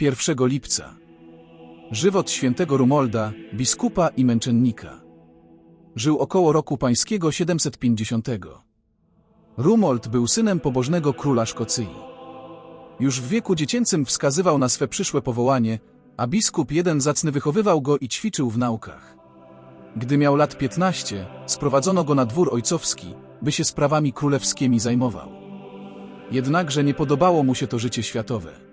1 lipca. Żywot świętego Rumolda, biskupa i męczennika. Żył około roku pańskiego 750. Rumold był synem pobożnego króla Szkocyi. Już w wieku dziecięcym wskazywał na swe przyszłe powołanie, a biskup jeden zacny wychowywał go i ćwiczył w naukach. Gdy miał lat 15, sprowadzono go na dwór ojcowski, by się sprawami królewskimi zajmował. Jednakże nie podobało mu się to życie światowe.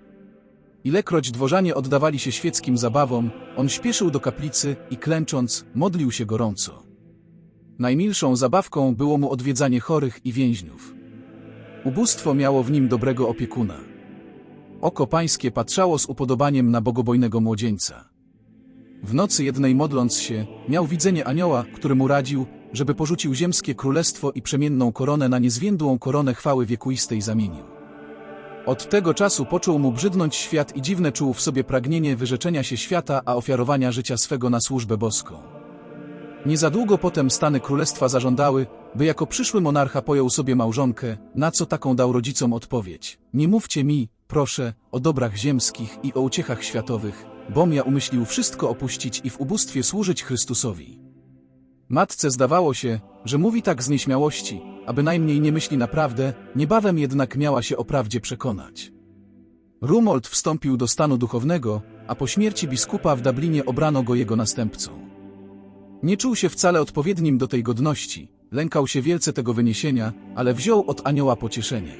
Ilekroć dworzanie oddawali się świeckim zabawom, on śpieszył do kaplicy i klęcząc, modlił się gorąco. Najmilszą zabawką było mu odwiedzanie chorych i więźniów. Ubóstwo miało w nim dobrego opiekuna. Oko pańskie patrzało z upodobaniem na bogobojnego młodzieńca. W nocy jednej modląc się, miał widzenie anioła, który mu radził, żeby porzucił ziemskie królestwo i przemienną koronę na niezwiędłą koronę chwały wiekuistej zamienił. Od tego czasu począł mu brzydnąć świat i dziwne czuł w sobie pragnienie wyrzeczenia się świata, a ofiarowania życia swego na służbę boską. Nie za długo potem stany królestwa zażądały, by jako przyszły monarcha pojął sobie małżonkę, na co taką dał rodzicom odpowiedź. Nie mówcie mi, proszę, o dobrach ziemskich i o uciechach światowych, bom ja umyślił wszystko opuścić i w ubóstwie służyć Chrystusowi. Matce zdawało się, że mówi tak z nieśmiałości, a bynajmniej nie myśli naprawdę, niebawem jednak miała się o prawdzie przekonać. Rumold wstąpił do stanu duchownego, a po śmierci biskupa w Dublinie obrano go jego następcą. Nie czuł się wcale odpowiednim do tej godności, lękał się wielce tego wyniesienia, ale wziął od anioła pocieszenie.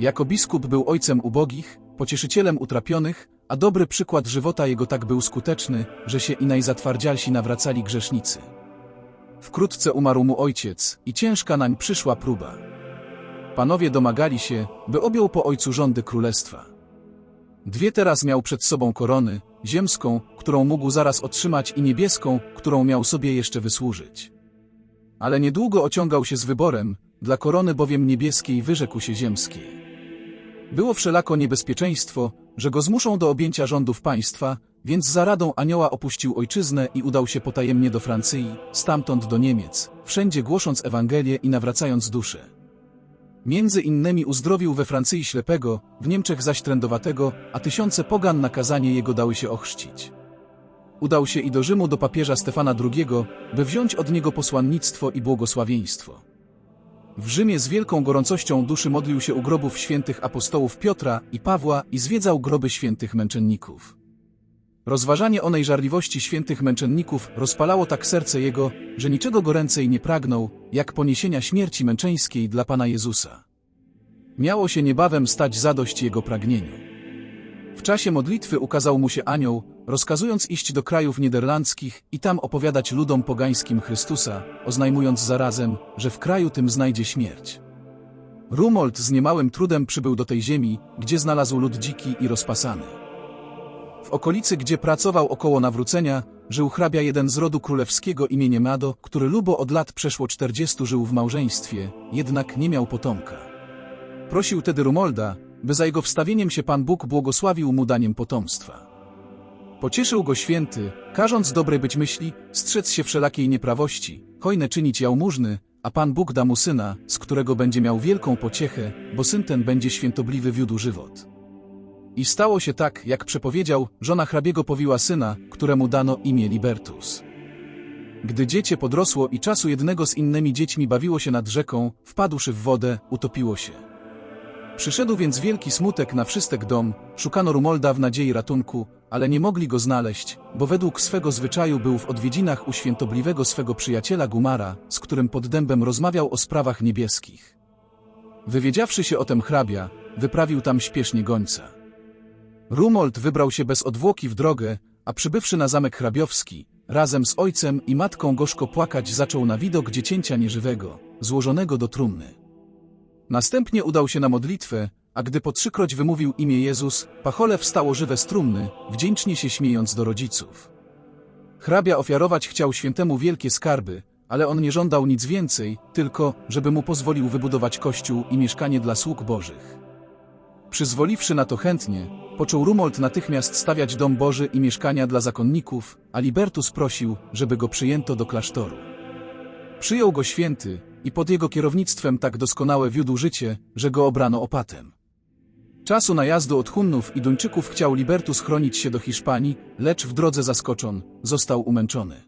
Jako biskup był ojcem ubogich, pocieszycielem utrapionych, a dobry przykład żywota jego tak był skuteczny, że się i najzatwardzialsi nawracali grzesznicy. Wkrótce umarł mu ojciec i ciężka nań przyszła próba. Panowie domagali się, by objął po ojcu rządy królestwa. Dwie teraz miał przed sobą korony, ziemską, którą mógł zaraz otrzymać i niebieską, którą miał sobie jeszcze wysłużyć. Ale niedługo ociągał się z wyborem, dla korony bowiem niebieskiej wyrzekł się ziemskiej. Było wszelako niebezpieczeństwo, że go zmuszą do objęcia rządów państwa, więc za radą anioła opuścił ojczyznę i udał się potajemnie do Francji, stamtąd do Niemiec, wszędzie głosząc Ewangelię i nawracając dusze. Między innymi uzdrowił we Francji ślepego, w Niemczech zaś trędowatego, a tysiące pogan na kazanie jego dały się ochrzcić. Udał się i do Rzymu do papieża Stefana II, by wziąć od niego posłannictwo i błogosławieństwo. W Rzymie z wielką gorącością duszy modlił się u grobów świętych apostołów Piotra i Pawła i zwiedzał groby świętych męczenników. Rozważanie onej żarliwości świętych męczenników rozpalało tak serce jego, że niczego goręcej nie pragnął, jak poniesienia śmierci męczeńskiej dla Pana Jezusa. Miało się niebawem stać zadość jego pragnieniu. W czasie modlitwy ukazał mu się anioł, rozkazując iść do krajów niderlandzkich i tam opowiadać ludom pogańskim Chrystusa, oznajmując zarazem, że w kraju tym znajdzie śmierć. Rumold z niemałym trudem przybył do tej ziemi, gdzie znalazł lud dziki i rozpasany. W okolicy, gdzie pracował około nawrócenia, żył hrabia jeden z rodu królewskiego imieniem Mado, który lubo od lat przeszło czterdziestu żył w małżeństwie, jednak nie miał potomka. Prosił tedy Rumolda, by za jego wstawieniem się Pan Bóg błogosławił mu daniem potomstwa. Pocieszył go święty, każąc dobrej być myśli, strzec się wszelakiej nieprawości, hojne czynić jałmużny, a Pan Bóg da mu syna, z którego będzie miał wielką pociechę, bo syn ten będzie świętobliwy wiódł żywot. I stało się tak, jak przepowiedział, żona hrabiego powiła syna, któremu dano imię Libertus. Gdy dziecię podrosło i czasu jednego z innymi dziećmi bawiło się nad rzeką, wpadłszy w wodę, utopiło się. Przyszedł więc wielki smutek na wszystek dom, szukano Rumolda w nadziei ratunku, ale nie mogli go znaleźć, bo według swego zwyczaju był w odwiedzinach u świętobliwego swego przyjaciela Gumara, z którym pod dębem rozmawiał o sprawach niebieskich. Wywiedziawszy się o tem hrabia, wyprawił tam śpiesznie gońca. Rumold wybrał się bez odwłoki w drogę, a przybywszy na zamek hrabiowski, razem z ojcem i matką gorzko płakać zaczął na widok dziecięcia nieżywego, złożonego do trumny. Następnie udał się na modlitwę, a gdy po trzykroć wymówił imię Jezus, pachole wstało żywe z trumny, wdzięcznie się śmiejąc do rodziców. Hrabia ofiarować chciał świętemu wielkie skarby, ale on nie żądał nic więcej, tylko, żeby mu pozwolił wybudować kościół i mieszkanie dla sług bożych. Przyzwoliwszy na to chętnie, począł Rumold natychmiast stawiać dom Boży i mieszkania dla zakonników, a Libertus prosił, żeby go przyjęto do klasztoru. Przyjął go święty i pod jego kierownictwem tak doskonałe wiódł życie, że go obrano opatem. Czasu najazdu od Hunnów i Duńczyków chciał Libertus chronić się do Hiszpanii, lecz w drodze zaskoczon, został umęczony.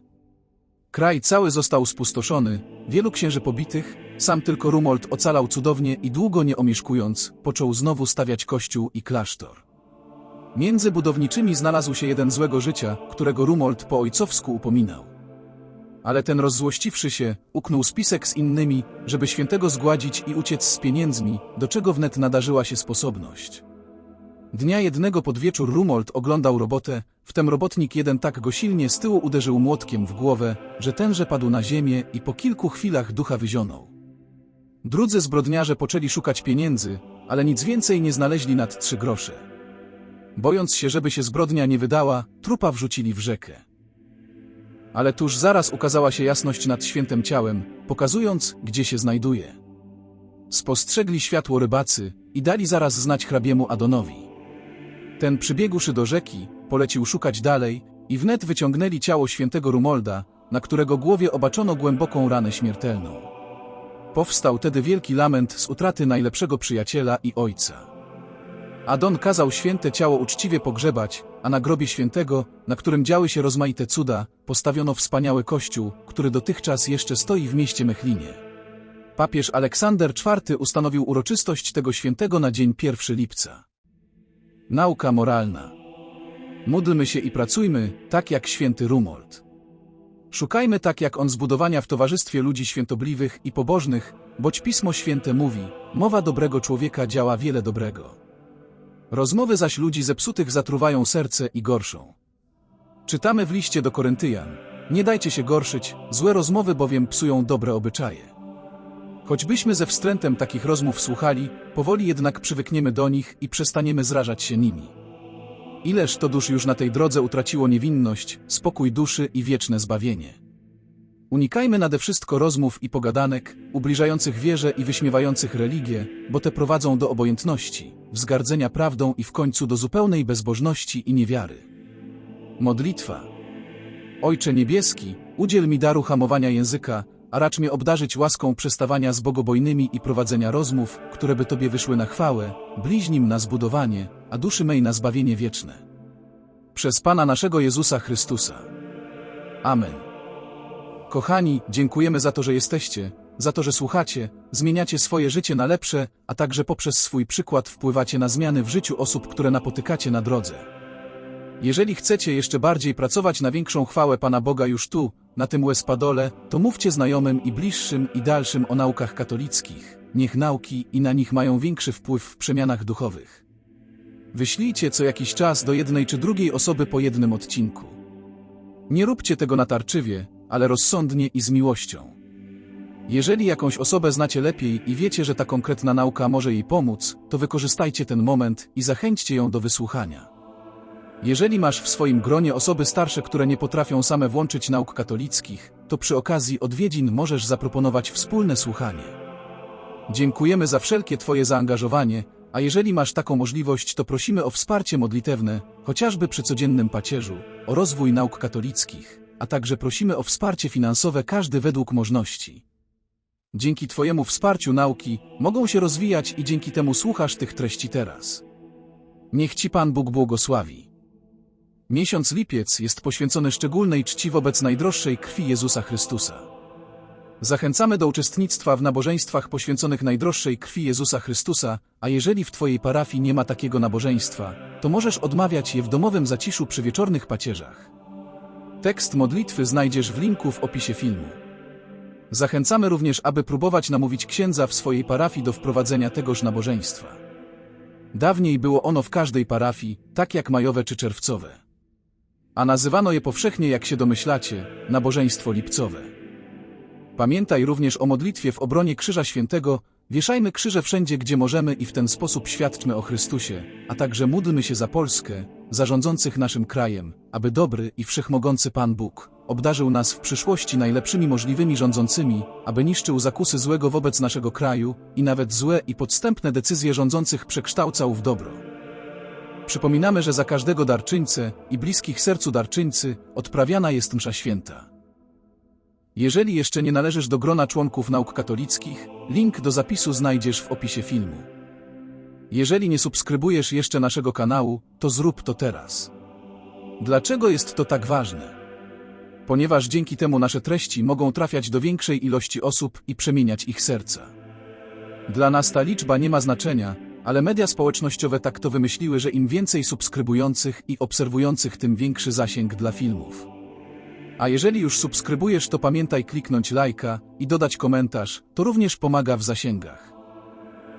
Kraj cały został spustoszony, wielu księży pobitych, sam tylko Rumold ocalał cudownie i długo nie omieszkując, począł znowu stawiać kościół i klasztor. Między budowniczymi znalazł się jeden złego życia, którego Rumold po ojcowsku upominał. Ale ten rozzłościwszy się, uknął spisek z innymi, żeby świętego zgładzić i uciec z pieniędzmi, do czego wnet nadarzyła się sposobność. Dnia jednego pod wieczór Rumold oglądał robotę, wtem robotnik jeden tak go silnie z tyłu uderzył młotkiem w głowę, że tenże padł na ziemię i po kilku chwilach ducha wyzionął. Drudzy zbrodniarze poczęli szukać pieniędzy, ale nic więcej nie znaleźli nad trzy grosze. Bojąc się, żeby się zbrodnia nie wydała, trupa wrzucili w rzekę. Ale tuż zaraz ukazała się jasność nad świętym ciałem, pokazując, gdzie się znajduje. Spostrzegli światło rybacy i dali zaraz znać hrabiemu Adonowi. Ten przybiegłszy do rzeki, polecił szukać dalej i wnet wyciągnęli ciało świętego Rumolda, na którego głowie obaczono głęboką ranę śmiertelną. Powstał tedy wielki lament z utraty najlepszego przyjaciela i ojca. Adon kazał święte ciało uczciwie pogrzebać, a na grobie świętego, na którym działy się rozmaite cuda, postawiono wspaniały kościół, który dotychczas jeszcze stoi w mieście Mechlinie. Papież Aleksander IV ustanowił uroczystość tego świętego na dzień 1 lipca. Nauka moralna. Módlmy się i pracujmy, tak jak święty Rumold. Szukajmy tak jak on zbudowania w towarzystwie ludzi świętobliwych i pobożnych, boć Pismo Święte mówi, mowa dobrego człowieka działa wiele dobrego. Rozmowy zaś ludzi zepsutych zatruwają serce i gorszą. Czytamy w liście do Koryntyjan. Nie dajcie się gorszyć, złe rozmowy bowiem psują dobre obyczaje. Choćbyśmy ze wstrętem takich rozmów słuchali, powoli jednak przywykniemy do nich i przestaniemy zrażać się nimi. Ileż to dusz już na tej drodze utraciło niewinność, spokój duszy i wieczne zbawienie. Unikajmy nade wszystko rozmów i pogadanek, ubliżających wierze i wyśmiewających religię, bo te prowadzą do obojętności, wzgardzenia prawdą i w końcu do zupełnej bezbożności i niewiary. Modlitwa Ojcze Niebieski, udziel mi daru hamowania języka, a racz mnie obdarzyć łaską przestawania z bogobojnymi i prowadzenia rozmów, które by Tobie wyszły na chwałę, bliźnim na zbudowanie, a duszy mej na zbawienie wieczne. Przez Pana naszego Jezusa Chrystusa. Amen. Kochani, dziękujemy za to, że jesteście, za to, że słuchacie, zmieniacie swoje życie na lepsze, a także poprzez swój przykład wpływacie na zmiany w życiu osób, które napotykacie na drodze. Jeżeli chcecie jeszcze bardziej pracować na większą chwałę Pana Boga już tu, na tym łespadole, to mówcie znajomym i bliższym i dalszym o naukach katolickich. Niech nauki i na nich mają większy wpływ w przemianach duchowych. Wyślijcie co jakiś czas do jednej czy drugiej osoby po jednym odcinku. Nie róbcie tego natarczywie, ale rozsądnie i z miłością. Jeżeli jakąś osobę znacie lepiej i wiecie, że ta konkretna nauka może jej pomóc, to wykorzystajcie ten moment i zachęćcie ją do wysłuchania. Jeżeli masz w swoim gronie osoby starsze, które nie potrafią same włączyć nauk katolickich, to przy okazji odwiedzin możesz zaproponować wspólne słuchanie. Dziękujemy za wszelkie Twoje zaangażowanie, a jeżeli masz taką możliwość, to prosimy o wsparcie modlitewne, chociażby przy codziennym pacierzu, o rozwój nauk katolickich, a także prosimy o wsparcie finansowe każdy według możliwości. Dzięki Twojemu wsparciu nauki mogą się rozwijać i dzięki temu słuchasz tych treści teraz. Niech Ci Pan Bóg błogosławi. Miesiąc lipiec jest poświęcony szczególnej czci wobec najdroższej krwi Jezusa Chrystusa. Zachęcamy do uczestnictwa w nabożeństwach poświęconych najdroższej krwi Jezusa Chrystusa, a jeżeli w Twojej parafii nie ma takiego nabożeństwa, to możesz odmawiać je w domowym zaciszu przy wieczornych pacierzach. Tekst modlitwy znajdziesz w linku w opisie filmu. Zachęcamy również, aby próbować namówić księdza w swojej parafii do wprowadzenia tegoż nabożeństwa. Dawniej było ono w każdej parafii, tak jak majowe czy czerwcowe. A nazywano je powszechnie, jak się domyślacie, nabożeństwo lipcowe. Pamiętaj również o modlitwie w obronie Krzyża Świętego, wieszajmy krzyże wszędzie, gdzie możemy i w ten sposób świadczmy o Chrystusie, a także módlmy się za Polskę, zarządzących naszym krajem, aby dobry i wszechmogący Pan Bóg obdarzył nas w przyszłości najlepszymi możliwymi rządzącymi, aby niszczył zakusy złego wobec naszego kraju i nawet złe i podstępne decyzje rządzących przekształcał w dobro. Przypominamy, że za każdego darczyńcę i bliskich sercu darczyńcy odprawiana jest msza święta. Jeżeli jeszcze nie należysz do grona członków nauk katolickich, link do zapisu znajdziesz w opisie filmu. Jeżeli nie subskrybujesz jeszcze naszego kanału, to zrób to teraz. Dlaczego jest to tak ważne? Ponieważ dzięki temu nasze treści mogą trafiać do większej ilości osób i przemieniać ich serca. Dla nas ta liczba nie ma znaczenia, ale media społecznościowe tak to wymyśliły, że im więcej subskrybujących i obserwujących, tym większy zasięg dla filmów. A jeżeli już subskrybujesz, to pamiętaj kliknąć lajka i dodać komentarz, to również pomaga w zasięgach.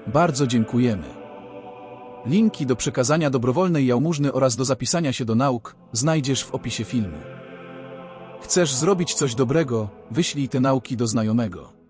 Bardzo dziękujemy. Linki do przekazania dobrowolnej jałmużny oraz do zapisania się do nauk znajdziesz w opisie filmu. Chcesz zrobić coś dobrego? Wyślij te nauki do znajomego.